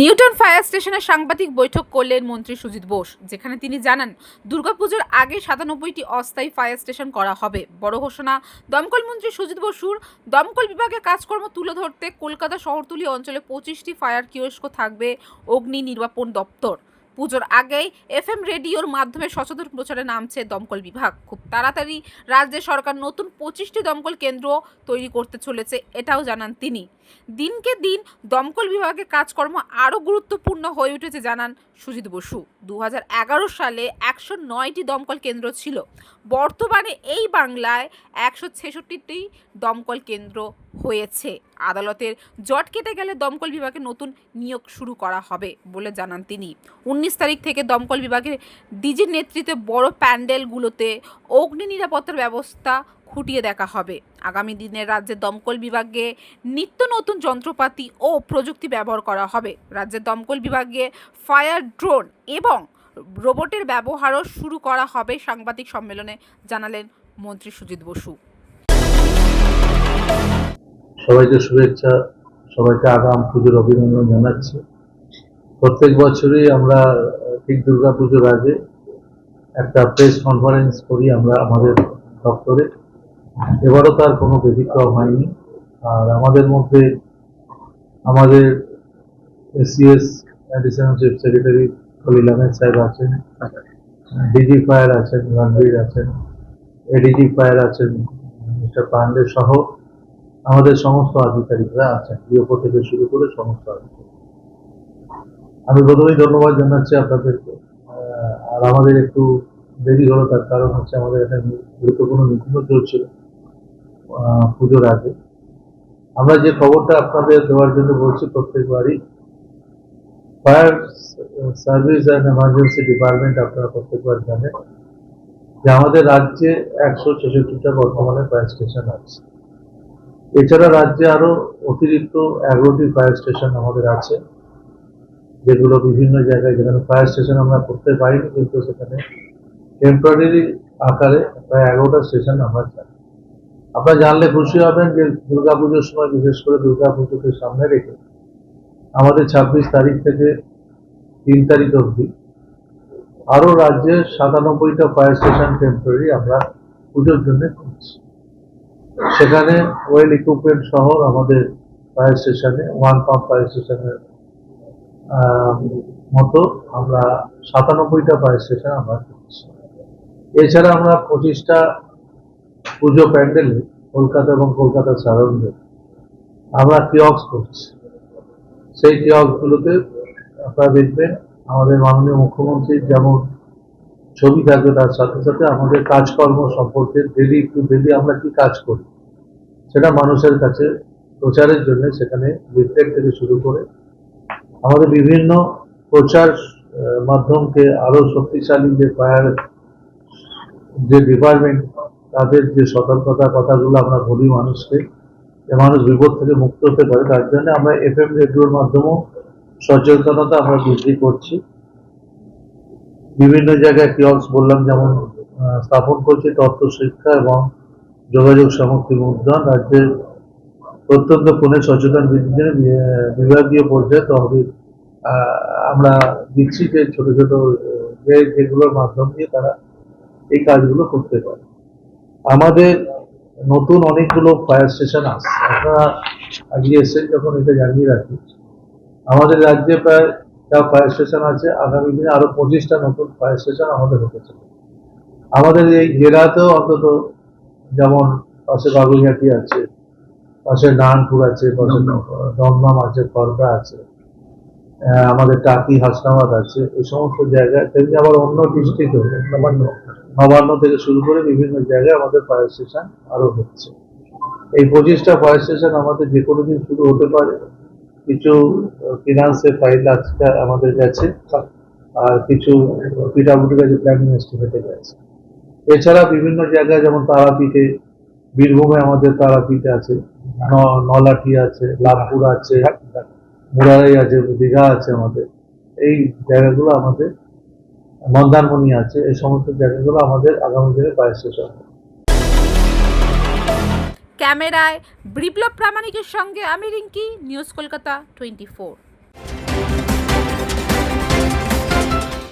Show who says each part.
Speaker 1: Newton fire স্টেশনে সাংবাদিক বৈঠক করলেন মন্ত্রী সুজিত বোস, যেখানে তিনি জানান, দুর্গাপুজোর আগে সাতানব্বইটি অস্থায়ী ফায়ার স্টেশন করা হবে। বড় ঘোষণা, দমকল মন্ত্রী সুজিত বসুর দমকল বিভাগে কাজকর্ম তুলে ধরতে কলকাতা শহরতলি অঞ্চলে পঁচিশটি ফায়ার কিওস্ক থাকবে অগ্নি নির্বাপন দপ্তর। পুজোর আগেই এফএম রেডিওর মাধ্যমে সচেতন প্রচারে নামছে দমকল বিভাগ। খুব তাড়াতাড়ি রাজ্য সরকার নতুন পঁচিশটি দমকল কেন্দ্র তৈরি করতে চলেছে, এটাও জানান তিনি। দিনকে দিন দমকল বিভাগে কাজকর্ম আরও গুরুত্বপূর্ণ হয়ে উঠেছে জানান সুজিত বসু। দু হাজার এগারো সালে একশো নয়টি দমকল কেন্দ্র ছিল। বর্তমানে এই বাংলায় একশো ছেষট্টিটি দমকল কেন্দ্র হয়েছে। আদালতের জট কেটে গেলে দমকল বিভাগে নতুন নিয়োগ শুরু করা হবে বলে জানান তিনি। উনিশ তারিখ থেকে দমকল বিভাগের ডিজির নেতৃত্বে বড় প্যান্ডেলগুলোতে অগ্নি নিরাপত্তার ব্যবস্থা খুঁটিয়ে দেখা হবে। আগামী দিনে রাজ্যের দমকল বিভাগে নিত্য নতুন যন্ত্রপাতি ও প্রযুক্তি ব্যবহার করা হবে। রাজ্যের দমকল বিভাগে ফায়ার ড্রোন এবং রোবটের ব্যবহারও শুরু করা হবে সাংবাদিক সম্মেলনে, জানালেন মন্ত্রী সুজিত বসু।
Speaker 2: সবাইকে শুভেচ্ছা, সবাইকে আগাম পুজোর অভিনন্দন জানাচ্ছি। প্রত্যেক বছরই আমরা, ঠিক দুর্গা পুজোর আগে একটা প্রেস কনফারেন্স করি আমরা আমাদের দপ্তরে। এবারও তার কোনো ব্যতিক্রম হয়নি। আর আমাদের মধ্যে আমাদের ACS additional chief secretary Khalil Ahmed সাহেব আছেন ডিজি ফায়ার আছেন, রণবীর আছেন এডিজি ফায়ার আছেন, মিস্টার পান্ডে সহ আমাদের সমস্ত আধিকারিকরা আছেন ডিওপো থেকে শুরু করে সমস্ত আমি প্রথমেই ধন্যবাদ জানাচ্ছি আপনাদেরকে। আর আমাদের একটু দেরি হলো, তার কারণ হচ্ছে আমাদের একটা গুরুত্বপূর্ণ মিটিংও চলছিল। পুজোর আগে। আমরা যে খবরটা আপনাদের দেওয়ার জন্য বলছি প্রত্যেকবারই, fire service and emergency department আপনারা প্রত্যেকবার জানেন যে আমাদের রাজ্যে একশো ছেষট্টিটা বর্তমানে ফায়ার স্টেশন আছে। এছাড়া রাজ্যে আরও অতিরিক্ত এগারোটি ফায়ার স্টেশন আমাদের আছে, যেগুলো বিভিন্ন জায়গায় যেখানে ফায়ার স্টেশন আমরা করতে পারিনি, কিন্তু সেখানে টেম্পোরারি আকারে প্রায় এগারোটা স্টেশন আমরা চাই আপনারা জানলে খুশি হবেন যে দুর্গাপুজোর সময় বিশেষ করে দুর্গাপুজোকে সামনে রেখে আমাদের ছাব্বিশ তারিখ থেকে তিন তারিখ অবধি আরও রাজ্যে সাতানব্বইটা ফায়ার স্টেশন টেম্পোরারি আমরা পুজোর জন্য করছি সেখানে ওয়েল ইকুইপমেন্ট সহ আমাদের ফায়ার স্টেশনে ওয়ান পাম্প ফায়ার স্টেশনের মতো আমরা সাতানব্বইটা ফায়ার স্টেশন আমরা করছি এছাড়া আমরা পঁচিশটা পুজো প্যান্ডেলে কলকাতা এবং কলকাতার সারাউন্ডে আমরা কিয়ক্স করছি। সেই কিয়ক্সগুলোতে আপনারা দেখবেন আমাদের মাননীয় মুখ্যমন্ত্রীর যেমন ছবি থাকবে, তার সাথে সাথে আমাদের কাজকর্ম সম্পর্কে ডেলি টু ডেলি আমরা কি কাজ করি, সেটা মানুষের কাছে প্রচারের জন্য সেখানে লিফলেট থেকে শুরু করে আমাদের বিভিন্ন প্রচার মাধ্যমকে আরও শক্তিশালী যে ফায়ার যে ডিপার্টমেন্ট তাদের যে সতর্কতা কথাগুলো আমরা বলি মানুষকে, যে মানুষ বিপদ থেকে মুক্ত হতে পারে, তার জন্য আমরা এফএম রেডিওর মাধ্যমেও সচেতনতা আমরা বৃদ্ধি করছি। বিভিন্ন জায়গায় কিয়ক্স বললাম, যেমন স্থাপন করছি তথ্য শিক্ষা এবং যোগাযোগ সামগ্রী মুদ্রণ, রাজ্যের প্রত্যন্ত কোণে সচেতন বৃদ্ধির বিভাগীয় পর্যায়ে তহবিল আমরা দিচ্ছি যে ছোট ছোট যেগুলোর মাধ্যম দিয়ে তারা এই কাজগুলো করতে পারে। আমাদের নতুন অনেকগুলো ফায়ার স্টেশন আছে। আপনারা আজকে এসেছেন যখন এটা জানিয়ে রাখি আমাদের রাজ্যে প্রায় যা ফায়ার স্টেশন আছে আগামী দিনে আরও পঁচিশটা নতুন ফায়ার স্টেশন আমাদের হতে চলে আমাদের এই জেলাতেও অন্তত যেমন পাশে বাগুইহাটি আছে পাশে নারায়ণপুর আছে পাশে দমদম। আছে খড়দা আছে আমাদের টাকি হাসনাবাদ আছে এই সমস্ত জায়গায় তেমনি আবার অন্য ডিস্ট্রিক্টও নবান্ন নবান্ন থেকে শুরু করে বিভিন্ন জায়গায় আমাদের ফায়ার স্টেশন আরও হচ্ছে। এই পঁচিশটা ফায়ার স্টেশন আমাদের যে কোনো দিন শুরু হতে পারে। কিছু ফিনান্সের ফাইল আজকে আমাদের কাছে আর কিছু পিডাব্লিউডির কাছে প্ল্যানিং এস্টিমেটে গেছে। এছাড়া বিভিন্ন জায়গায় যেমন তারাপীঠে, বীরভূমে আমাদের তারাপীঠ আছে নলাটি আছে লাভপুর আছে, মুরারাই আছে, দীঘা আছে আমাদের। এই জায়গাগুলো আমাদের মন্দারমণি আছে, এই সমস্ত জায়গাগুলো আমাদের আগামী দিনে ফায়ার স্টেশন
Speaker 1: ক্যামেরায় বিপ্লব প্রামাণিকের সঙ্গে আমি Rinki, news Kolkata twenty four.